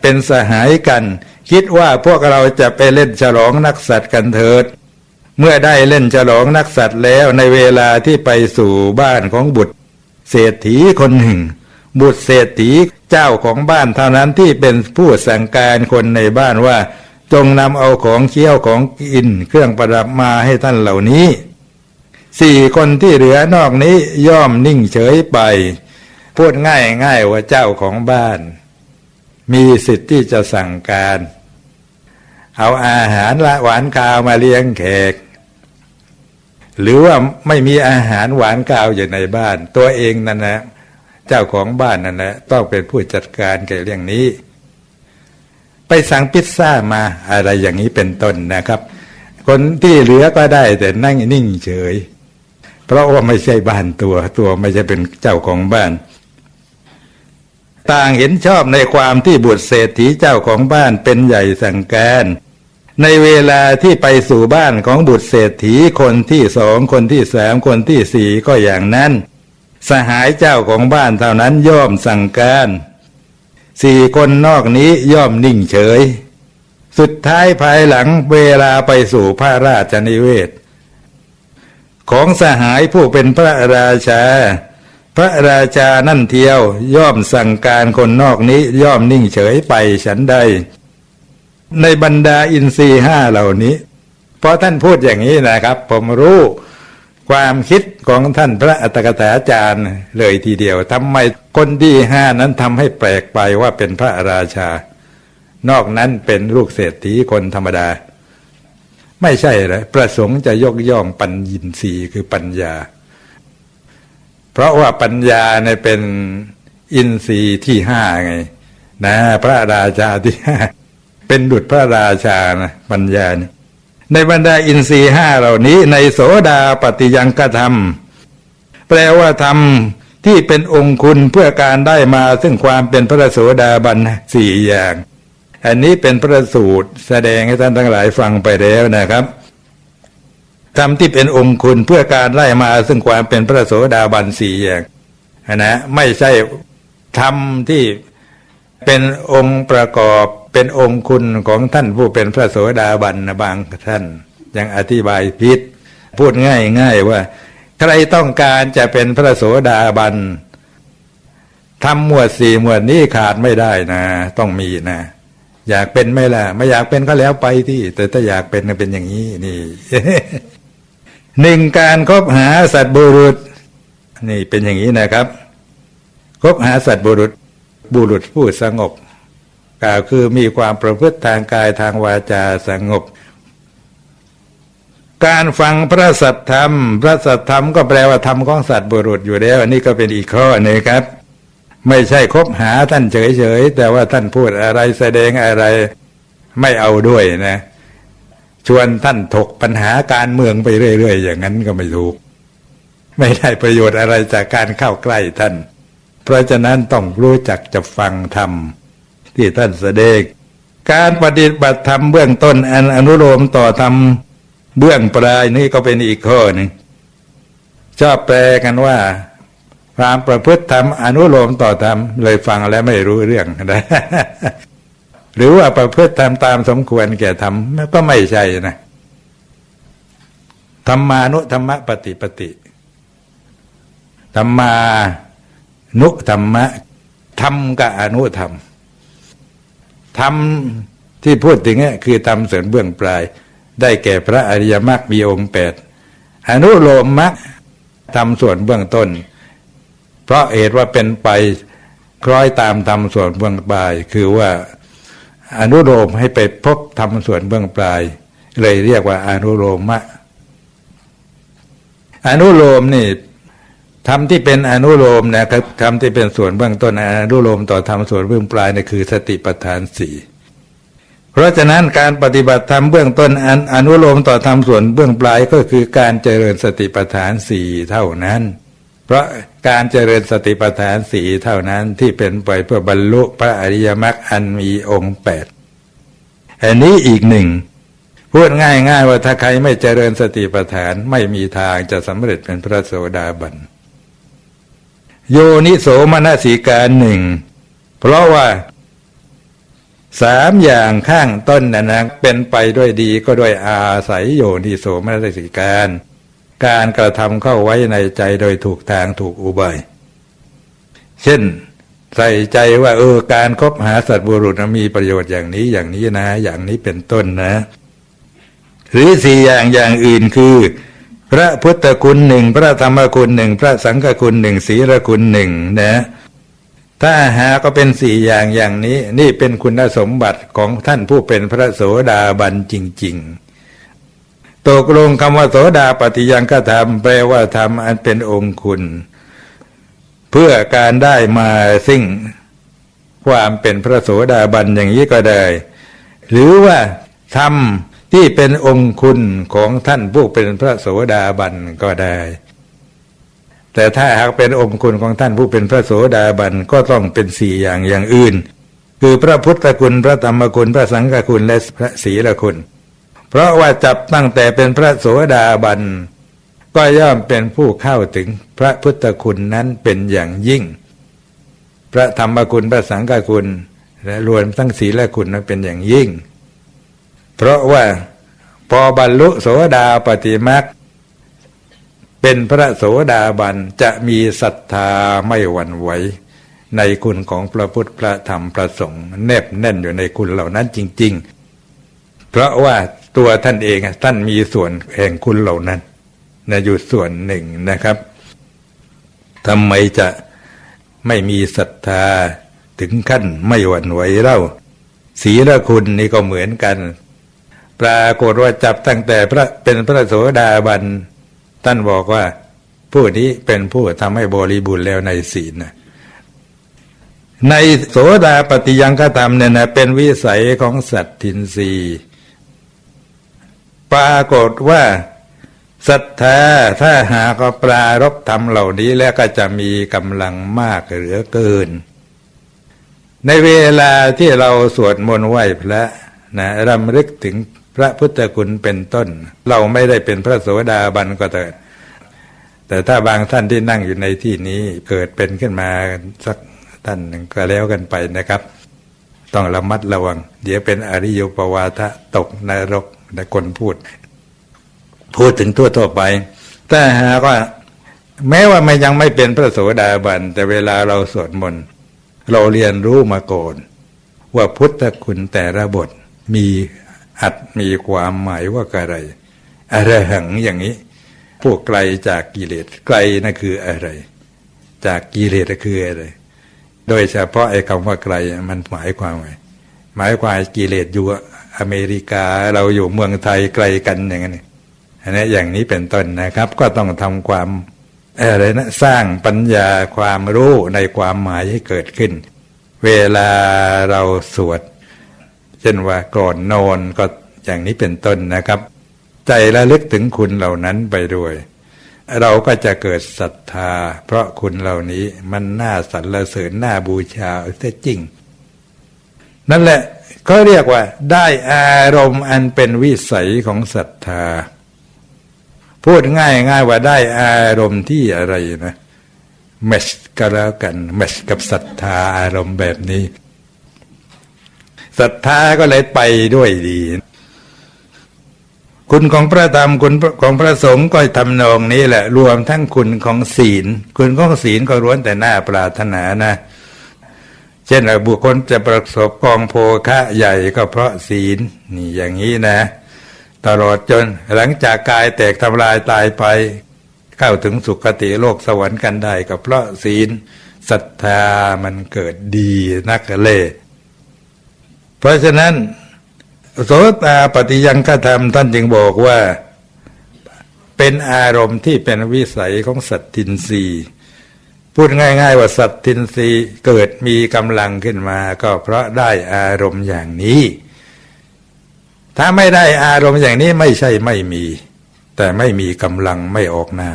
เป็นสหายกัน คิดว่าพวกเราจะไปเล่นฉลองนักสัตว์กันเถิด เมื่อได้เล่นฉลองนักสัตว์แล้วในเวลาที่ไปสู่บ้านของบุตร เศรษฐีคนหนึ่ง บุตรเศรษฐีเจ้าของบ้านเท่านั้นที่เป็นผู้สั่งการคนในบ้านว่า จงนำเอาของเคี้ยวของกินเครื่องประดับมาให้ท่านเหล่านี้สี่คนที่เหลือนอกนี้ย่อมนิ่งเฉยไป พูดง่ายง่ายว่าเจ้าของบ้าน มีสิทธิ์ที่จะสั่งการ เอาอาหารละหวานคาวมาเลี้ยงแขก หรือว่าไม่มีอาหารหวานคาวอยู่ในบ้าน ตัวเองนั่นนะเจ้าของบ้านนั่นแหละต้องเป็นผู้จัดการแก่เรื่องนี้ ไปสั่งพิซซ่ามาอะไรอย่างนี้เป็นต้นนะครับ คนที่เหลือก็ได้แต่นั่งนิ่งเฉย เพราะว่าไม่ใช่บ้านตัวตัวไม่ใช่เป็นเจ้าของบ้าน ต่างเห็นชอบในความที่บุตรเศรษฐีเจ้าของบ้านเป็นใหญ่สั่งการ ในเวลาที่ไปสู่บ้านของบุตรเศรษฐีคนที่สองคนที่สามคนที่สี่ก็อย่างนั้น สหายเจ้าของบ้านเท่านั้นย่อมสั่งการสี่คนนอกนี้ย่อมนิ่งเฉย สุดท้ายภายหลังเวลาไปสู่พระราชนิเวศ ของสหายผู้เป็นพระราชา พระราชานั่นเทียว ย่อมสั่งการคนนอกนี้ย่อมนิ่งเฉยไปฉันใด ในบรรดาอินทรีห้าเหล่านี้ เพราะท่านพูดอย่างนี้นะครับ ผมรู้ความคิดของท่านพระอัตถกถาจารย์เลยทีเดียวทำไมคนที่ห้านั้นทำให้แปลกไปว่าเป็นพระราชา นอกนั้นเป็นลูกเศรษฐีคนธรรมดา ไม่ใช่เลยประสงค์จะยกย่องปัญญินทรีย์คือปัญญา เพราะว่าปัญญาเนี่ยเป็นอินทรีย์ที่ห้าไง นะ พระราชาที่ห้าเป็นดุจพระราชานะปัญญาเนี่ยในบรรดาอินทรีย์ห้าเหล่านี้ ในโสดาปฏิยังกธรรม แปลว่าธรรมที่เป็นองคุณเพื่อการได้มาซึ่งความเป็นพระโสดาบันสี่อย่าง อันนี้เป็นพระสูตรแสดงให้ท่านทั้งหลายฟังไปแล้วนะครับ ธรรมที่เป็นองคุณเพื่อการได้มาซึ่งความเป็นพระโสดาบันสี่อย่างนะไม่ใช่ธรรมที่เป็นองค์ประกอบเป็นองค์คุณของท่านผู้เป็นพระโสดาบันนะบางท่านยังอธิบายพิษพูดง่ายง่ายว่า ใครต้องการจะเป็นพระโสดาบันทำหมวดสี่หมวดนี้ขาดไม่ได้นะ ต้องมีนะ อยากเป็นไม่ล่ะ ไม่อยากเป็นก็แล้วไปที่ แต่ถ้าอยากเป็นเป็นอย่างนี้นี่ หนึ่งการคบหาสัตว์บุรุษ นี่เป็นอย่างนี้นะครับ คบหาสัตว์บุรุษ บุรุษผู้สงบกล่าวคือมีความประพฤติทางกายทางวาจาสงบ การฟังพระสัทธรรม พระสัทธรรมก็แปลว่าธรรมของสัตว์บุรุษอยู่แล้ว อันนี้ก็เป็นอีกข้อหนึ่งครับ ไม่ใช่คบหาท่านเฉยๆแต่ว่าท่านพูดอะไรแสดงอะไรไม่เอาด้วยนะ ชวนท่านถกปัญหาการเมืองไปเรื่อยๆ อย่างนั้นก็ไม่ถูก ไม่ได้ประโยชน์อะไรจากการเข้าใกล้ท่าน เพราะฉะนั้นต้องรู้จักจะฟังธรรมที่ท่านแสดงการปฏิบัติธรรมเบื้องต้นอันอนุโลมต่อธรรมเบื้องปลายนี่ก็เป็นอีกข้อหนึ่งชอบแปลกันว่าความประพฤติธรรมอนุโลมต่อธรรมเลยฟังแล้วไม่รู้เรื่องนะ หรือว่าประพฤติธรรมตามสมควรแก่ธรรมก็ไม่ใช่นะธรรมานุธรรมปฏิปติธรรมานุธรรมะธรรมกับอนุธรรมธรรมที่พูดถึงเนี่ยคือธรรมส่วนเบื้องปลาย ได้แก่พระอริยมรรคมีองค์แปดอนุโลมมรรคทำส่วนเบื้องต้น เพราะเหตุว่าเป็นไปคล้อยตามทำส่วนเบื้องปลาย คือว่า อนุโลมให้ไปพบทำส่วนเบื้องปลาย เลยเรียกว่าอนุโลมะ อนุโลมนี่ทำที่เป็นอนุโลมนะครับทำที่เป็นส่วนเบื้องต้นอนุโลมต่อทำส่วนเบื้องปลายนี่คือสติปัฏฐานสี่เพราะฉะนั้นการปฏิบัติธรรมเบื้องต้นอนอนุโลมต่อทำส่วนเบื้องปลายก็คือการเจริญสติปัฏฐานสี่เท่านั้น เพราะ การเจริญสติปัฏฐานสี่เท่านั้นที่เป็นไปเพื่อบรรลุพระอริยมรรคอันมีองค์แปดอันนี้อีกหนึ่งพูดง่ายๆว่าถ้าใครไม่เจริญสติปัฏฐานไม่มีทางจะสำเร็จเป็นพระโสดาบัน โยนิโสมนสิการหนึ่ง เพราะว่าสามอย่างข้างต้นนะนะเป็นไปด้วยดีก็ด้วยอาศัยโยนิโสมนสิการ การกระทำเข้าไว้ในใจโดยถูกทางถูกอุบาย เช่น ใส่ใจว่าเออการคบหาสัตว์บุรุษมีประโยชน์อย่างนี้อย่างนี้นะ อย่างนี้เป็นต้นนะ หรือสี่อย่างอย่างอื่นคือ พระพุทธคุณหนึ่งพระธรรมคุณหนึ่งพระสังฆคุณหนึ่งศีลคุณหนึ่งนะถ้าหาก็เป็นสี่อย่างอย่างนี้ นี่เป็นคุณสมบัติของท่านผู้เป็นพระโสดาบันจริง ๆ ตกลงคำว่าโสดาปฏิยังกธรรมแปลว่าธรรมอันเป็นองค์คุณ เพื่อการได้มาซึ่งความเป็นพระโสดาบันอย่างนี้ก็ได้ หรือว่าธรรมที่เป็นองค์คุณของท่านผู้เป็นพระโสดาบันก็ได้ แต่ถ้าหากเป็นองค์คุณของท่านผู้เป็นพระโสดาบันก็ต้องเป็นสี่อย่างอย่างอื่น คือพระพุทธคุณพระธรรมคุณพระสังฆคุณและพระศีลคุณ เพราะว่าจับตั้งแต่เป็นพระโสดาบัน ก็ย่อมเป็นผู้เข้าถึงพระพุทธคุณนั้นเป็นอย่างยิ่ง พระธรรมคุณพระสังฆคุณ และรวมทั้งศีลคุณนั้นเป็นอย่างยิ่ง เพราะว่าพอบรรลุโสดาปฏิมักเป็นพระโสดาบันจะมีศรัทธาไม่หวั่นไหวในคุณของพระพุทธพระธรรมพระสงฆ์แนบแน่นอยู่ในคุณเหล่านั้นจริง ๆ เพราะว่า ตัวท่านเองท่านมีส่วนแห่งคุณเหล่านั้นนะอยู่ส่วนหนึ่งนะครับทำไมจะไม่มีศรัทธาถึงขั้นไม่หวั่นไหวเล่าศีลคุณนี่ก็เหมือนกัน ปรากฏว่าจับตั้งแต่พระเป็นพระโสดาบันท่านบอกว่า ผู้นี้เป็นผู้ทำให้บริบูรณ์แล้วในศีลนะในโสดาปฏิยังฆธรรมเนี่ยนะเป็นวิสัยของสัตทินรี ปรากฏว่าศรัทธาถ้าหากปรารบธรรมเหล่านี้แล้วก็จะมีกำลังมากเหลือเกิน ในเวลาที่เราสวดมนต์ไหว้พระนะรำลึกถึงพระพุทธคุณเป็นต้น เราไม่ได้เป็นพระโสดาบันก็เถิดแต่ถ้าบางท่านที่นั่งอยู่ในที่นี้เกิดเป็นขึ้นมาสักท่านหนึ่งก็แล้วกันไปนะครับ ต้องระมัดระวัง เดี๋ยวเป็นอริยปวาทะตกนรก นะคนพูด พูดถึงทั่วทั่วไปถ้าหากว่า แม้ว่ามันยังไม่เป็นพระโสดาบัน แต่เวลาเราสวดมนต์เราเรียนรู้มาก่อนว่าพุทธคุณแต่ละบทมีอัดมีความหมายว่าอะไรอะไรหังอย่างนี้ พวกไกลจากกิเลสไกลนั่นคืออะไร จากกิเลสคืออะไร โดยเฉพาะไอ้คำว่าไกลมันหมายความไงหมายความกิเลสอยู่ อเมริกาเราอยู่เมืองไทยไกลกันอย่างนี้อันนี้อย่างนี้เป็นต้นนะครับ ก็ต้องทำความอะไรนะสร้างปัญญาความรู้ในความหมายให้เกิดขึ้น เวลาเราสวด เช่นว่าก่อนนอนก็อย่างนี้เป็นต้นนะครับ ใจระลึกถึงคุณเหล่านั้นไปด้วยเราก็จะเกิดศรัทธา เพราะคุณเหล่านี้มันน่าสรรเสริญน่าบูชาเสียจริง นั่นแหละ ก็เรียกว่า ได้อารมณ์อันเป็นวิสัยของศรัทธา พูดง่ายง่ายว่าได้อารมณ์ที่อะไรนะเมชก็แล้วกันเมชกับศรัทธาอารมณ์แบบนี้ศรัทธาก็เลยไปด้วยดี คุณของพระธรรมคุณของพระสงฆ์ก็ทำนองนี้แหละ รวมทั้งคุณของศีล คุณของศีลก็ล้วนแต่หน้าปรารถนานะ ช่นบุคคลจะประสบกองโภคะใหญ่ก็เพราะศีลนี่อย่างนี้นะ ตลอดจนหลังจากกายแตกทำลายตายไป เข้าถึงสุคติโลกสวรรค์กันได้ก็เพราะศีลศรัทธามันเกิดดีนักเล่เพราะฉะนั้น โสตาปฏิยังฆธรรมท่านจึงบอกว่า เป็นอารมณ์ที่เป็นวิสัยของสัตตินรี พูดง่าย ๆ ว่าสัตตินรีเกิดมีกำลังขึ้นมา ก็เพราะได้อารมณ์อย่างนี้ ถ้าไม่ได้อารมณ์อย่างนี้ไม่ใช่ไม่มี แต่ไม่มีกำลังไม่ออกหน้า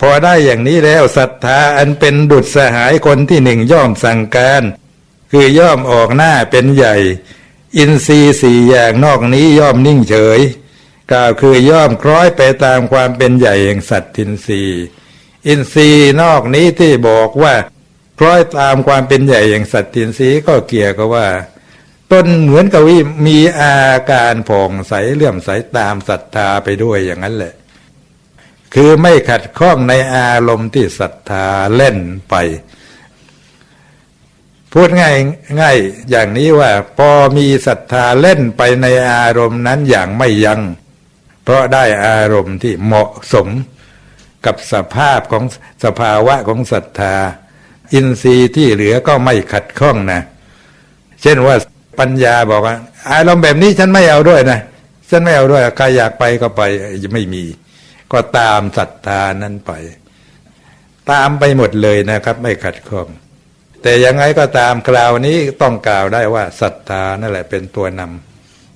พอได้อย่างนี้แล้วศรัทธาอันเป็นดุจสหายคนที่หนึ่งย่อมสั่งการ คือย่อมออกหน้าเป็นใหญ่ อินทรีย์สี่อย่างนอกนี้ย่อมนิ่งเฉยกล่าวคือย่อมคล้อยไปตามความเป็นใหญ่แห่งสัตทินทรีย์ อินทรีย์นอกนี้ที่บอกว่าคล้อยตามความเป็นใหญ่อย่างสัตตินทรีย์ก็เกี่ยวกับว่าต้นเหมือนกับวิมีอาการผ่องใสเลื่อมใสตามศรัทธาไปด้วยอย่างนั้นแหละ คือไม่ขัดข้องในอารมณ์ที่ศรัทธาเล่นไป พูดง่ายง่ายอย่างนี้ว่าพอมีศรัทธาเล่นไปในอารมณ์นั้นอย่างไม่ยัง้งเพราะได้อารมณ์ที่เหมาะสม กับสภาพของสภาวะของศรัทธา อินทรีย์ที่เหลือก็ไม่ขัดข้องนะ เช่นว่าปัญญาบอกว่าอารมณ์แบบนี้ฉันไม่เอาด้วยนะ ฉันไม่เอาด้วยใครอยากไปก็ไปไม่มี ก็ตามศรัทธานั้นไป ตามไปหมดเลยนะครับ ไม่ขัดข้อง แต่ยังไงก็ตามคราวนี้ต้องกล่าวได้ว่าศรัทธานั่นแหละเป็นตัวน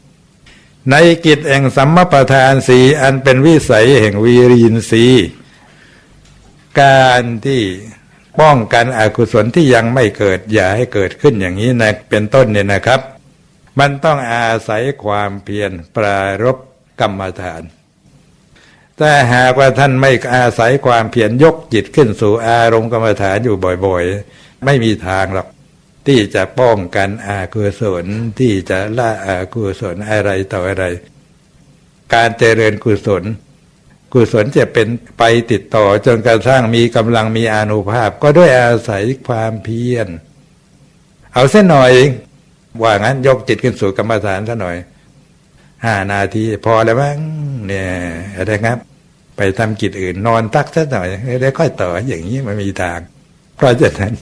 ำในกิจแห่งสัมมาประธานสีอันเป็นวิสัยแห่งวีรินทรี การที่ป้องกันอกุศลที่ยังไม่เกิดอย่าให้เกิดขึ้นอย่างนี้นะเป็นต้นเนี่ยนะครับ มันต้องอาศัยความเพียรปรารบกรรมฐาน แต่หากว่าท่านไม่อาศัยความเพียรยกจิตขึ้นสู่อารมณ์กรรมฐานอยู่บ่อยๆ ไม่มีทางหรอกที่จะป้องกันอากุศลที่จะละอากุศลอะไรต่ออะไร การเจริญกุศล กุศลจะเป็นไปติดต่อจนกระทั่งมีกำลังมีอานุภาพ ก็ด้วยอาศัยความเพียรเอาเส้นหน่อยว่างั้นยกจิตขึ้นสู่กรรมฐานซะหน่อยห้านาทีพอแล้วมั้งเนี่ยอะไรครับ ไปทำกิจอื่นนอนตักซะหน่อยได้ค่อยต่ออย่างนี้มันมีทาง เพราะฉะนั้น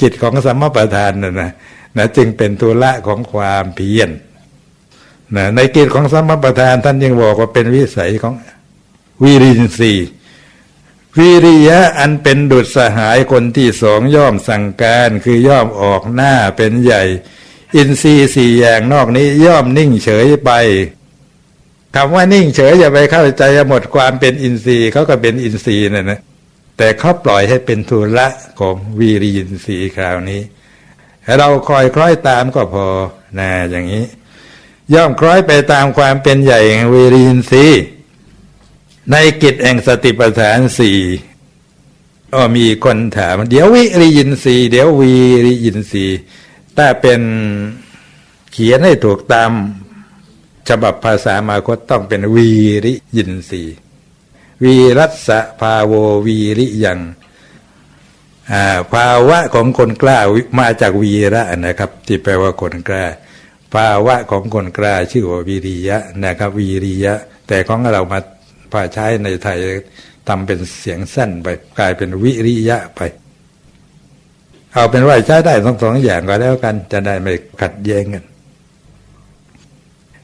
กิจของสมมประธานนะนะนะจึงเป็นตัวละของความเพียรนะในกิจของสมมประธานท่านยังบอกว่าเป็นวิสัยของ วิรินทรีวิริยะอันเป็นดุจสหายคนที่สองย่อมสั่งการคือย่อมออกหน้าเป็นใหญ่ อินทรีย์สี่อย่างนอกนี้ย่อมนิ่งเฉยไปคำว่านิ่งเฉยอย่าไปเข้าใจหมดความเป็นอินทรีย์เขาก็เป็นอินทรีย์นะนะแต่เขาปล่อยให้เป็นทุละของวีริยินทรีย์คราวนี้ เราคอยคล้อยตามก็พอนะอย่างนี้ ย่อมคล้อยไปตามความเป็นใหญ่แห่งวีริยินทรีย์ ในกิจแห่งสติปัฏฐานสี่ก็มีคนถาม เดี๋ยววิริยินสีเดี๋ยววีริยินสีถ้าเป็นเขียนให้ถูกตามฉบับภาษามาคตต้องเป็นวีริยินสีวีรัสภาโววีริยังภาวะของคนกล้ามาจากวีระนะครับ ที่แปลว่าคนกล้า ภาวะของคนกล้าชื่อว่าวีริยะนะครับ วีริยะ แต่ของเรามา พาใช้ในไทยทำเป็นเสียงสั้นไปกลายเป็นวิริยะไป เอาเป็นว่าใช้ได้ทั้งสองอย่างก็แล้วกัน จะได้ไม่ขัดแย้งกัน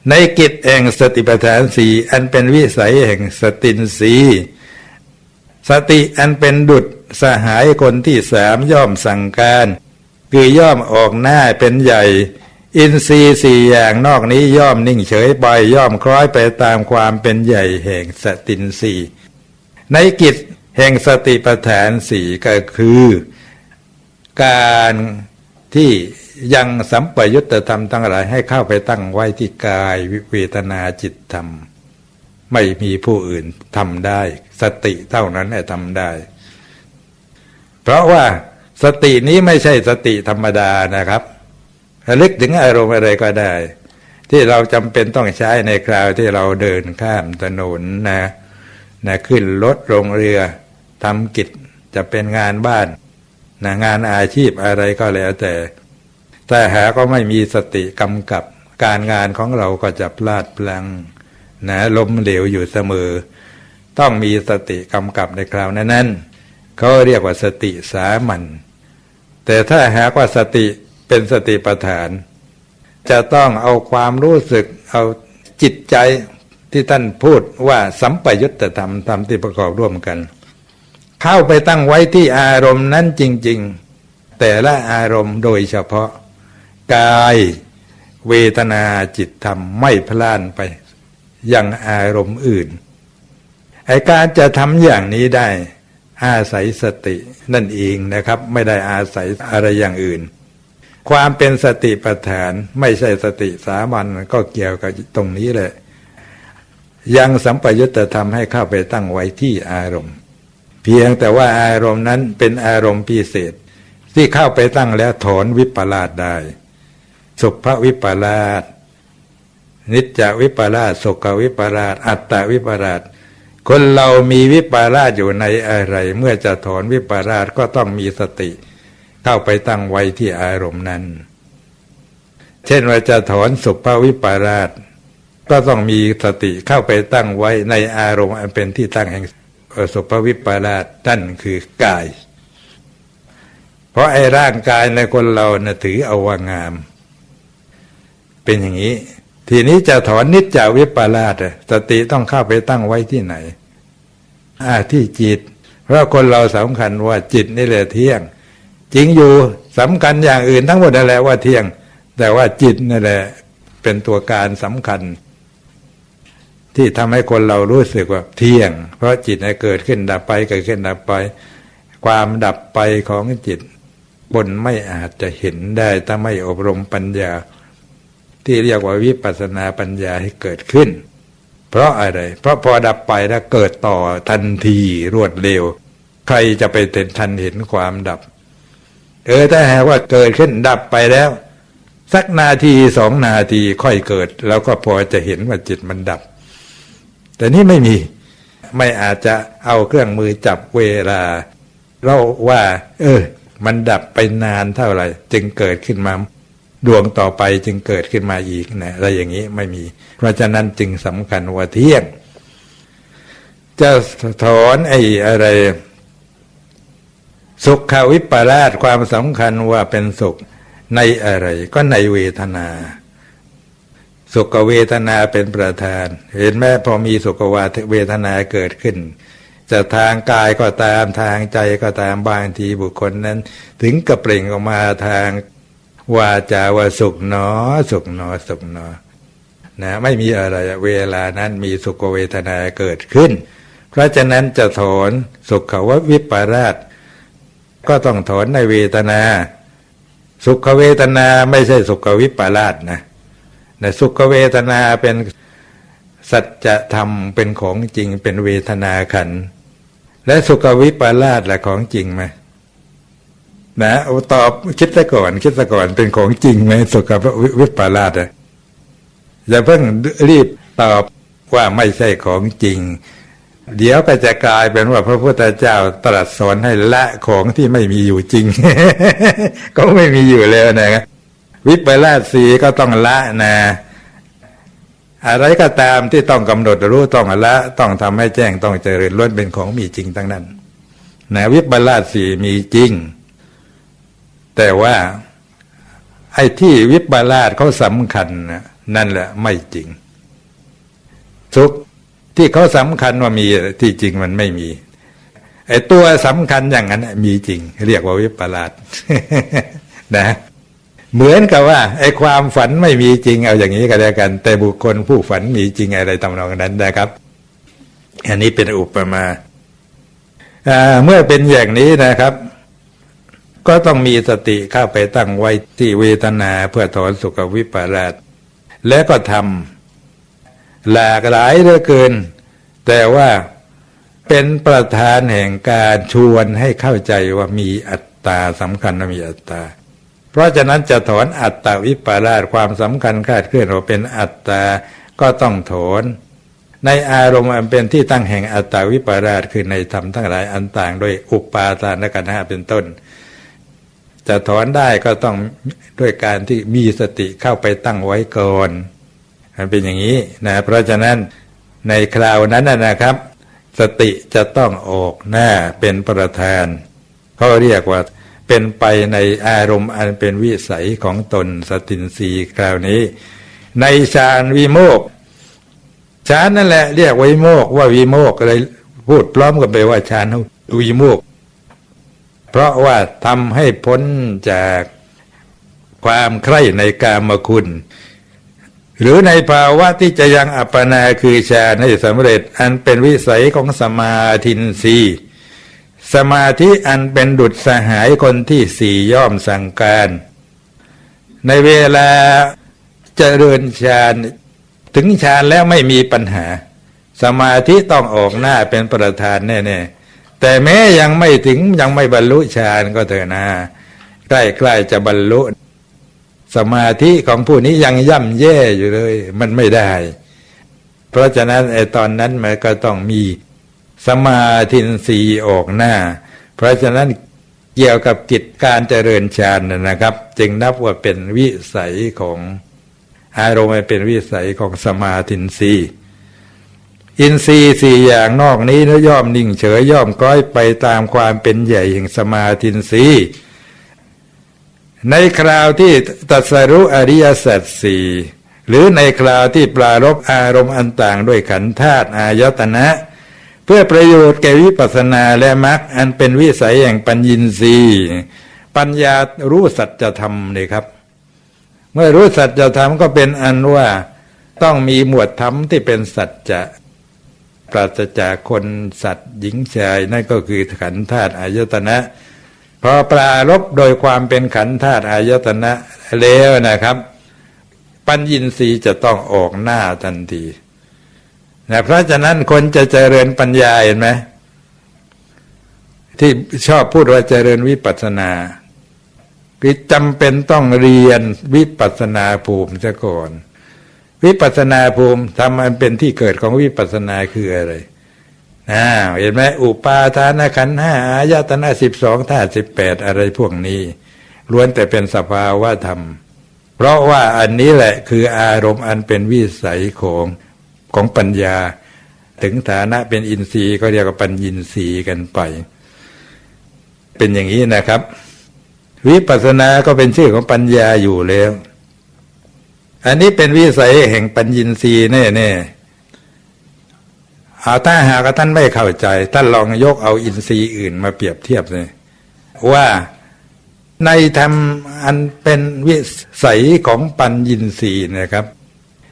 ในกิจแห่งสติปัฏฐานสีอันเป็นวิสัยแห่งสตินสีสติอันเป็นดุจสหายคนที่สามย่อมสั่งการ คือย่อมออกหน้าเป็นใหญ่ อินทรีย์สี่อย่างนอกนี้ย่อมนิ่งเฉยไปย่อมคล้อยไปตามความเป็นใหญ่แห่งสตินสี่ในกิจแห่งสติปัฏฐานสี่ก็คือ การที่ยังสัมปยุตธรรมทั้งหลายให้เข้าไปตั้งไว้ที่กายวิเวทนาจิตธรรม ไม่มีผู้อื่นทำได้ สติเท่านั้นแหละทำได้ เพราะว่าสตินี้ไม่ใช่สติธรรมดานะครับ ระลึกถึงอารมณ์อะไรก็ได้ ที่เราจำเป็นต้องใช้ในคราวที่เราเดินข้ามถนนนะนะขึ้นรถลงเรือทำกิจจะเป็นงานบ้านนะงานอาชีพอะไรก็แล้วแต่ แต่หาก็ไม่มีสติกำกับ การงานของเราก็จะพลาดพลังนะล้มเหลวอยู่เสมอ ต้องมีสติกำกับในคราวนั้นๆเขาเรียกว่าสติสามัญแต่ถ้าหากว่าสติ เป็นสติปัฏฐาน จะต้องเอาความรู้สึกเอาจิตใจที่ท่านพูดว่าสัมปยุตตธรรมธรรมที่ประกอบร่วมกัน เข้าไปตั้งไว้ที่อารมณ์นั้นจริง ๆ แต่ละอารมณ์โดยเฉพาะ กายเวทนาจิตธรรมไม่พลานไป ยังอารมณ์อื่นไอการจะทำอย่างนี้ได้อาศัยสตินั่นเองนะครับ ไม่ได้อาศัยอะไรอย่างอื่น ความเป็นสติปัฏฐานไม่ใช่สติสามัญก็เกี่ยวกับตรงนี้แหละยังสัมปยุตธรรมให้เข้าไปตั้งไว้ที่อารมณ์ เพียงแต่ว่าอารมณ์นั้นเป็นอารมณ์พิเศษ ที่เข้าไปตั้งแล้วถอนวิปลาสได้ สุภวิปลาสนิจจวิปลาสสุขวิปลาสอัตตวิปลาสคนเรามีวิปลาสอยู่ในอะไร เมื่อจะถอนวิปลาสก็ต้องมีสติ เข้าไปตั้งไว้ที่อารมณ์นั้น เช่นว่าจะถอนสุภวิปลาสก็ต้องมีสติเข้าไปตั้งไว้ในอารมณ์อันเป็นที่ตั้งแห่งสุภวิปลาสนั่นคือกาย เพราะไอ้ร่างกายในคนเรานะ่ะถือเอาว่างาม เป็นอย่างนี้ ทีนี้จะถอนนิจจาวิปาสอะสติต้องเข้าไปตั้งไว้ที่ไหนอ่าที่จิต เพราะคนเราสำคัญว่าจิตนี่แหละเที่ยง จริงอยู่สำคัญอย่างอื่นทั้งหมดนั่นแหละว่าเที่ยง แต่ว่าจิตนี่นแหละเป็นตัวการสำคัญ ที่ทำให้คนเรารู้สึกว่าเที่ยง เพราะจิตเนี่ยเกิดขึ้นดับไปเกิดขึ้นดับไป ความดับไปของจิตบนไม่อาจจะเห็นได้ถ้าไม่อบรมปัญญา ที่เรียกว่าวิปัสสนาปัญญาให้เกิดขึ้น เพราะอะไร เพราะพอดับไปแล้วเกิดต่อทันทีรวดเร็ว ใครจะไปเห็นทันเห็นความดับ เออถ้าหากว่าเกิดขึ้นดับไปแล้ว สักนาทีสองนาทีค่อยเกิด แล้วก็พอจะเห็นว่าจิตมันดับ แต่นี่ไม่มีไม่อาจจะเอาเครื่องมือจับเวลาเราว่า เออ มันดับไปนานเท่าไหร่ จึงเกิดขึ้นมา ดวงต่อไปจึงเกิดขึ้นมาอีกนะอะไรอย่างนี้ไม่มี เพราะฉะนั้นจึงสำคัญว่าเที่ยงจะถอนไอ้อะไร สุขวิปลาสความสำคัญว่าเป็นสุขในอะไร ก็ในเวทนา สุขเวทนาเป็นประธาน เห็นไหมพอมีสุขวาเวทนาเกิดขึ้นจะทางกายก็ตามทางใจก็ตามบางทีบุคคลนั้น ถึงกระเปล่งออกมาทางวาจาว่าสุขหนอ สุขหนอสุขหนอนะไม่มีอะไรเวลานั้นมีสุขเวทนาเกิดขึ้น เพราะฉะนั้นจะถอนสุขววิปราช ก็ต้องถอนในเวทนา สุขเวทนาไม่ใช่สุขวิปลาสนะนะสุขเวทนาเป็นสัจธรรมเป็นของจริงเป็นเวทนาขัน และสุขวิปลาสแหละของจริงไหมนะตอบคิดซะก่อน คิดซะก่อนเป็นของจริงไหมสุขวิปลาสอะอย่าเพิ่งรีบตอบว่าไม่ใช่ของจริง เดี๋ยวก็จะกลายเป็นว่าพระพุทธเจ้าตรัสสอนให้ละของที่ไม่มีอยู่จริง ก็ไม่มีอยู่แล้วนะครับวิปลาสสีก็ต้องละนะ อะไรก็ตามที่ต้องกำหนดรู้ต้องละ ต้องทำให้แจ้งต้องเจริญล้วนเป็นของมีจริงทั้งนั้นนะวิปลาสสีมีจริง แต่ว่าไอ้ที่วิปลาสเขาสำคัญนะนั่นแหละไม่จริงทุก ที่เขาสำคัญว่ามีที่จริงมันไม่มีไอ้ตัวสำคัญอย่างนั้นมีจริง เรียกว่าวิปลาสนะ เหมือนกับว่าไอ้ความฝันไม่มีจริง เอาอย่างนี้ก็แล้วกัน แต่บุคคลผู้ฝันมีจริงอะไรตำนองนั้นนะครับ อันนี้เป็นอุปมาเมื่อเป็นอย่างนี้นะครับ ก็ต้องมีสติเข้าไปตั้งไว้ที่เวทนาเพื่อถอนสุขวิปลาสและก็ทำ หลากหลายเหลือเกิน แต่ว่าเป็นประธานแห่งการชวนให้เข้าใจว่ามีอัตตาสำคัญว่ามีอัตตา เพราะฉะนั้นจะถอนอัตตาวิปลาสความสำคัญคาดเคลื่อนว่าเป็นอัตตาก็ต้องถอนในอารมณ์อันเป็นที่ตั้งแห่งอัตตาวิปลาสคือในธรรมทั้งหลายอันต่างโดยอุปาทานกันห้าเป็นต้น จะถอนได้ก็ต้องด้วยการที่มีสติเข้าไปตั้งไว้ก่อน มันเป็นอย่างนี้นะเพราะฉะนั้นในคราวนั้นนะครับ สติจะต้องออกหน้าเป็นประธานเขาเรียกว่าเป็นไปในอารมณ์อันเป็นวิสัยของตนสตินสีคราวนี้ ในฌานวิโมกฌานนั่นแหละเรียกวิโมกว่าวิโมกอะไรพูดพร้อมกันไปว่าฌานวิโมกเพราะว่าทำให้พ้นจากความใคร่ในกามคุณ หรือในภาวะที่จะยังอัปปนาคือฌานให้สำเร็จอันเป็นวิสัยของสมาธินสีสมาธิอันเป็นดุจสหายคนที่สี่ย่อมสั่งการ ในเวลาเจริญฌานถึงฌานแล้วไม่มีปัญหา สมาธิต้องออกหน้าเป็นประธานแน่ๆแต่แม้ยังไม่ถึงยังไม่บรรลุฌานก็เถอะนะใกล้ๆจะบรรลุ สมาธิของผู้นี้ยังย่ำแย่อยู่เลย มันไม่ได้ เพราะฉะนั้นไอ้ตอนนั้นมันก็ต้องมีสมาธินสีออกหน้า เพราะฉะนั้นเกี่ยวกับกิจการเจริญฌานนะครับ จึงนับว่าเป็นวิสัยของอารมณ์เป็นวิสัยของสมาธินสีอินทรีย์สี่อย่างนอกนี้นะย่อมนิ่งเฉยย่อมก้อยไปตามความเป็นใหญ่แห่งสมาธินสีย์ ในคราวที่ตรัสรู้อริยสัจสี่หรือในคราวที่ปรารบอารมณ์อันต่างด้วยขันธาตุอายตนะ เพื่อประโยชน์แก่วิปัสสนาและมรรคอันเป็นวิสัยแห่งปัญญซีปัญญารู้สัจธรรมเลยครับ เมื่อรู้สัจธรรมก็เป็นอันว่าต้องมีหมวดธรรมที่เป็นสัจจะปราศจากคนสัตว์หญิงชายนั่นก็คือขันธ์ธาตุอายตนะ พอปรารบโดยความเป็นขันธาตุอายตนะแล้วนะครับ ปัญญินทรีย์จะต้องออกหน้าทันทีนะเพราะฉะนั้นคนจะเจริญปัญญาเห็นไหมที่ชอบพูดว่าเจริญวิปัสสนาคือจำเป็นต้องเรียนวิปัสนาภูมิซะก่อน วิปัสนาภูมิทำมันเป็นที่เกิดของวิปัสนาคืออะไร นะเห็นไหมอุปาทานขันห้าอายตนะสิบสองธาตุสิบแปดอะไรพวกนี้ล้วนแต่เป็นสภาวะธรรม เพราะว่าอันนี้แหละคืออารมณ์อันเป็นวิสัยของของปัญญา ถึงฐานะเป็นอินทรีย์ก็เรียกว่าปัญญินทรีย์กันไป เป็นอย่างนี้นะครับ วิปัสสนาก็เป็นชื่อของปัญญาอยู่แล้ว อันนี้เป็นวิสัยแห่งปัญญินทรีย์แน่ๆ เอาถ้าหากท่านไม่เข้าใจ ท่านลองยกเอาอินทรีย์อื่นมาเปรียบเทียบเลยว่าในธรรมอันเป็นวิสัยของปัญญินทรีย์นะครับ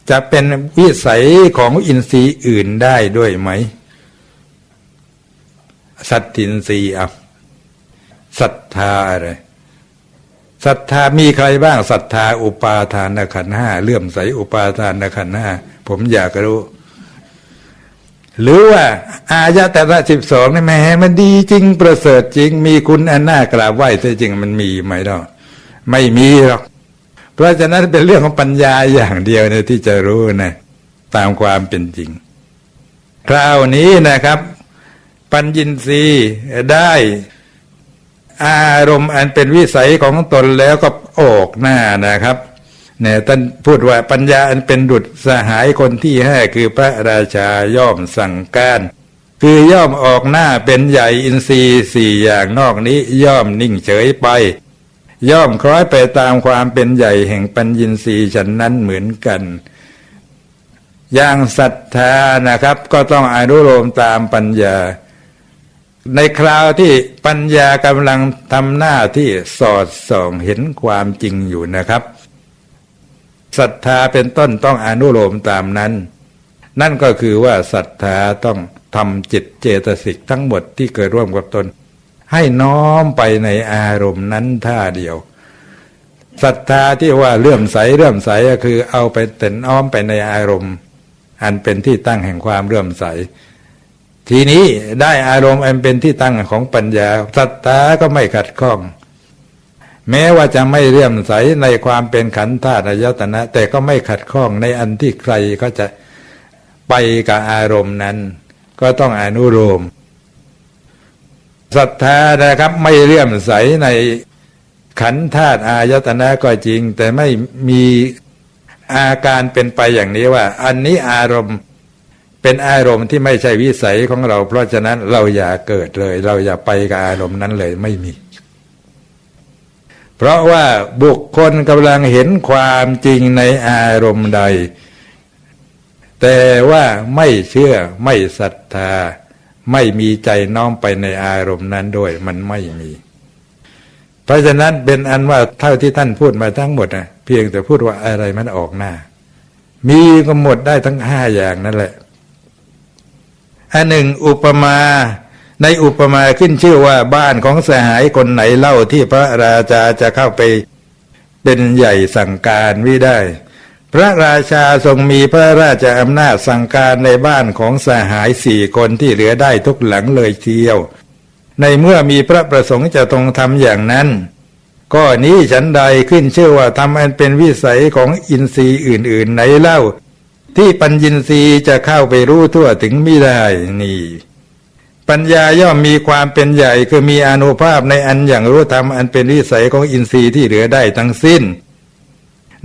จะเป็นวิสัยของอินทรีย์อื่นได้ด้วยไหม สัตตินทรีย์อะศรัทธาอะไรศรัทธามีใครบ้างศรัทธาอุปาทานขันห้าเลื่อมใสอุปาทานขันห้าผมอยากรู้ หรือว่า อายตนะสิบสองนี่แหมมันดีจริงประเสริฐจริง มีคุณอันน่ากราบไหว้แต่จริงมันมีไหมเนาะไม่มีหรอก เพราะฉะนั้นเป็นเรื่องของปัญญาอย่างเดียวนี่ที่จะรู้นะตามความเป็นจริง คราวนี้นะครับ ปัญญินทรีย์ได้อารมณ์อันเป็นวิสัยของตนแล้วก็ออกหน้านะครับ เนี่ยท่านพูดว่าปัญญาอันเป็นดุจสหายคนที่ห้าคือพระราชาย่อมสั่งการคือย่อมออกหน้าเป็นใหญ่อินทรีย์สี่อย่างนอกนี้ย่อมนิ่งเฉยไป ย่อมคล้อยไปตามความเป็นใหญ่แห่งปัญญินทรีย์ฉันนั้นเหมือนกัน อย่างศรัทธานะครับ ก็ต้องอนุโลมตามปัญญา ในคราวที่ปัญญากำลังทำหน้าที่สอดส่องเห็นความจริงอยู่นะครับ ศรัทธาเป็นต้นต้องอนุโลมตามนั้น นั่นก็คือว่าศรัทธาต้องทำจิตเจตสิกทั้งหมดที่เกิดร่วมกับตน ให้น้อมไปในอารมณ์นั้นท่าเดียวศรัทธาที่ว่าเลื่อมใสเลื่อมใสก็คือเอาไปเต็นอ้อมไปในอารมณ์ อันเป็นที่ตั้งแห่งความเลื่อมใส ทีนี้ได้อารมณ์อันเป็นที่ตั้งของปัญญาศรัทธาก็ไม่ขัดข้อง แม้ว่าจะไม่เลื่อมใสในความเป็นขันธ์ธาตุอายตนะ แต่ก็ไม่ขัดข้องในอันที่ใครก็จะไปกับอารมณ์นั้น ก็ต้องอนุโลมศรัทธานะครับไม่เลื่อมใสในขันธ์ธาตุอายตนะก็จริง แต่ไม่มีอาการเป็นไปอย่างนี้ว่า อันนี้อารมณ์เป็นอารมณ์ที่ไม่ใช่วิสัยของเรา เพราะฉะนั้นเราอย่าเกิดเลย เราอย่าไปกับอารมณ์นั้นเลยไม่มี เพราะว่าบุคคลกำลังเห็นความจริงในอารมณ์ใด แต่ว่าไม่เชื่อไม่ศรัทธา ไม่มีใจน้อมไปในอารมณ์นั้นด้วยมันไม่มี เพราะฉะนั้นเป็นอันว่าเท่าที่ท่านพูดมาทั้งหมดนะเพียงแต่พูดว่าอะไรมันออกหน้า มีก็หมดได้ทั้งห้าอย่างนั่นแหละอันหนึ่งอุปมา ในอุปมาขึ้นชื่อว่าบ้านของสหายคนไหนเล่าที่พระราชาจะเข้าไปเป็นใหญ่สั่งการวิได้ พระราชาทรงมีพระราชอำนาจสั่งการในบ้านของสหายสี่คนที่เหลือได้ทุกหลังเลยเทียว ในเมื่อมีพระประสงค์จะทรงทำอย่างนั้นก็นี้ฉันใดขึ้นชื่อว่าทำอันเป็นวิสัยของอินทรีย์อื่น ๆ ไหนเล่า ที่ปัญญินทรีย์จะเข้าไปรู้ทั่วถึงไม่ได้นี่ ปัญญาย่อมมีความเป็นใหญ่คือมีอนุภาพในอันอย่างรู้ธรรมอันเป็นวิสัยของอินทรีย์ที่เหลือได้ทั้งสิ้น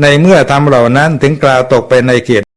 ในเมื่อทำเหล่านั้นถึงกล่าวตกไปในเขต